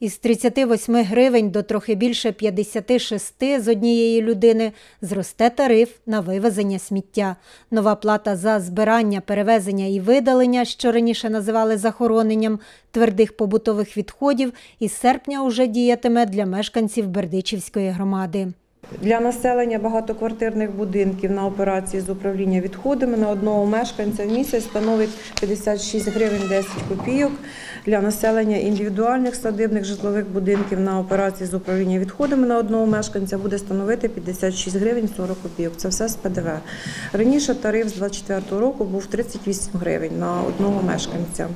Із 38 гривень до трохи більше 56 з однієї людини зросте тариф на вивезення сміття. Нова плата за збирання, перевезення і видалення, що раніше називали захороненням твердих побутових відходів, із серпня уже діятиме для мешканців Бердичівської громади. Для населення багатоквартирних будинків на операції з управління відходами на одного мешканця в місяць становить 56 гривень 10 копійок. Для населення індивідуальних садибних житлових будинків на операції з управління відходами на одного мешканця буде становити 56 гривень 40 копійок. Це все з ПДВ. Раніше тариф з 24 року був 38 гривень на одного мешканця.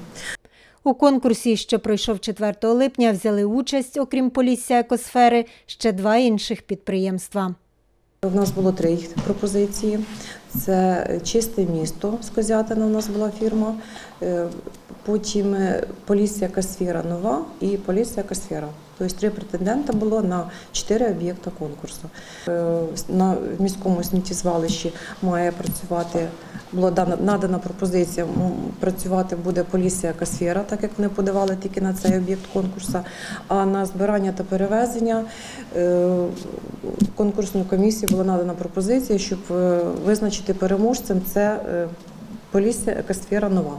У конкурсі, що пройшов 4 липня, взяли участь, окрім Полісся екосфери, ще два інших підприємства. У нас було три пропозиції. Це чисте місто з Козятина. У нас була фірма. Е, Потім е, Полісся Касфіра нова і Полісся Касфіра. Тобто три претендента було на чотири об'єкта конкурсу. Е, На міському сміттєзвалищі має працювати. Була надана пропозиція. Працювати буде Полісся Касфіра, так як вони подавали тільки на цей об'єкт конкурсу. А на збирання та перевезення конкурсною комісією була надана пропозиція, щоб е, визначити переможцем це е, Полісся Екосфера Нова.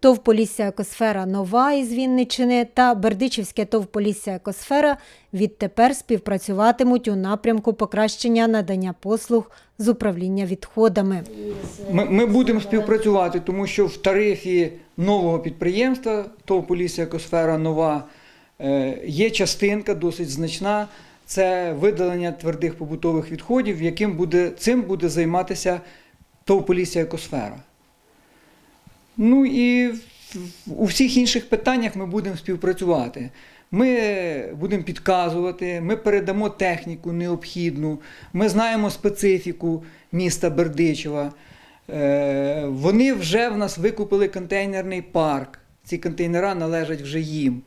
ТОВ Полісся екосфера нова із Вінниччини та Бердичівське ТОВ Полісся екосфера відтепер співпрацюватимуть у напрямку покращення надання послуг з управління відходами. Ми, ми будемо співпрацювати, тому що в тарифі нового підприємства ТОВ Полісся Екосфера нова е, є частинка досить значна. Це видалення твердих побутових відходів, яким буде, цим буде займатися ТОВ Полісся Екосфера. Ну і у всіх інших питаннях ми будемо співпрацювати. Ми будемо підказувати, ми передамо техніку необхідну, ми знаємо специфіку міста Бердичева. Е, Вони вже в нас викупили контейнерний парк. Ці контейнера належать вже їм.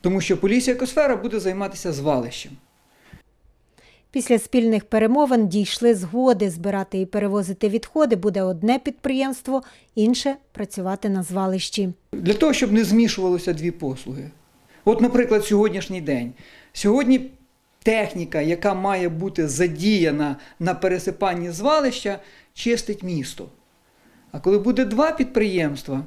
Тому що Полісся екосфера буде займатися звалищем. Після спільних перемовин дійшли згоди збирати і перевозити відходи буде одне підприємство, інше працювати на звалищі. Для того, щоб не змішувалося дві послуги. От, наприклад, сьогоднішній день. Сьогодні техніка, яка має бути задіяна на пересипанні звалища, чистить місто. А коли буде два підприємства,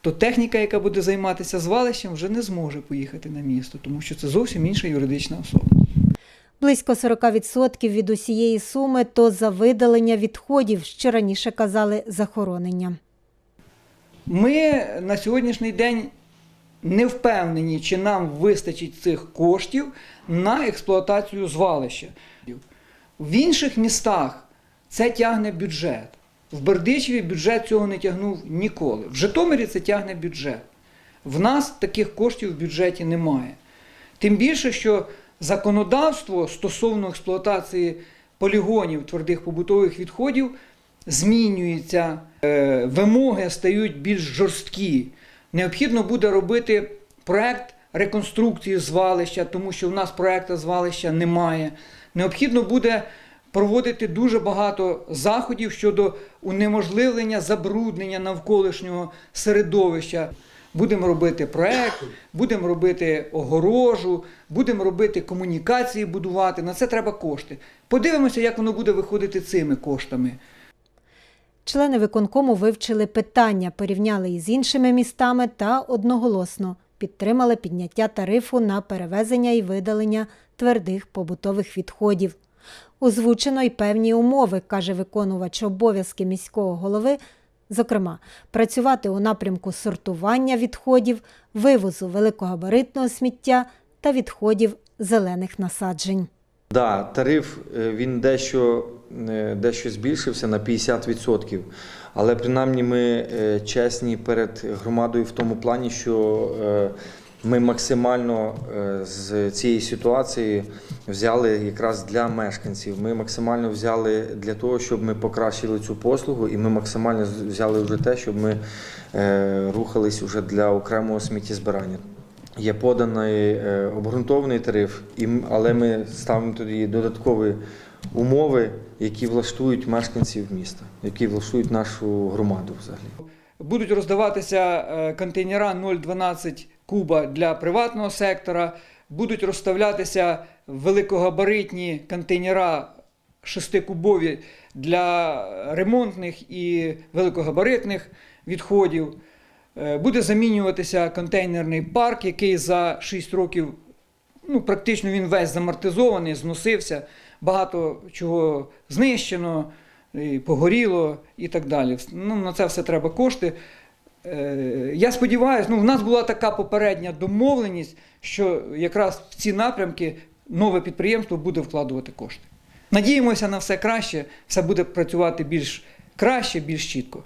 то техніка, яка буде займатися звалищем, вже не зможе поїхати на місто, тому що це зовсім інша юридична особа. Близько 40% від усієї суми то за видалення відходів, що раніше казали захоронення. Ми на сьогоднішній день не впевнені, чи нам вистачить цих коштів на експлуатацію звалища. В інших містах це тягне бюджет. В Бердичеві бюджет цього не тягнув ніколи. В Житомирі це тягне бюджет. В нас таких коштів в бюджеті немає. Тим більше, що законодавство стосовно експлуатації полігонів твердих побутових відходів змінюється, е, вимоги стають більш жорсткі. Необхідно буде робити проект реконструкції звалища, тому що в нас проекту звалища немає. Необхідно буде проводити дуже багато заходів щодо унеможливлення забруднення навколишнього середовища. Будемо робити проект, будемо робити огорожу, будемо робити комунікації, будувати. На це треба кошти. Подивимося, як воно буде виходити цими коштами. Члени виконкому вивчили питання, порівняли із іншими містами та одноголосно підтримали підняття тарифу на перевезення і видалення твердих побутових відходів. Озвучено й певні умови, каже виконувач обов'язки міського голови, зокрема, працювати у напрямку сортування відходів, вивозу великогабаритного сміття та відходів зелених насаджень. Да, тариф е, він дещо, е, дещо збільшився на 50%. Але принаймні ми е, чесні перед громадою в тому плані, що ми максимально е, з цієї ситуації взяли якраз для мешканців. Ми максимально взяли для того, щоб ми покращили цю послугу, і ми максимально взяли вже те, щоб ми е, рухались вже для окремого сміттєзбирання. Є поданий е, обґрунтований тариф, але ми ставимо тоді додаткові умови, які влаштують мешканців міста, які влаштують нашу громаду взагалі. Будуть роздаватися контейнера 0,12 куба для приватного сектора, будуть розставлятися великогабаритні контейнера шестикубові для ремонтних і великогабаритних відходів. Е, Буде замінюватися контейнерний парк, який за 6 років ну, практично він весь замортизований, зносився, багато чого знищено, і погоріло і так далі. Ну, на це все треба кошти. Е, Я сподіваюся, ну, в нас була така попередня домовленість, що якраз в ці напрямки нове підприємство буде вкладувати кошти. Надіємося на все краще, все буде працювати більш краще, більш чітко.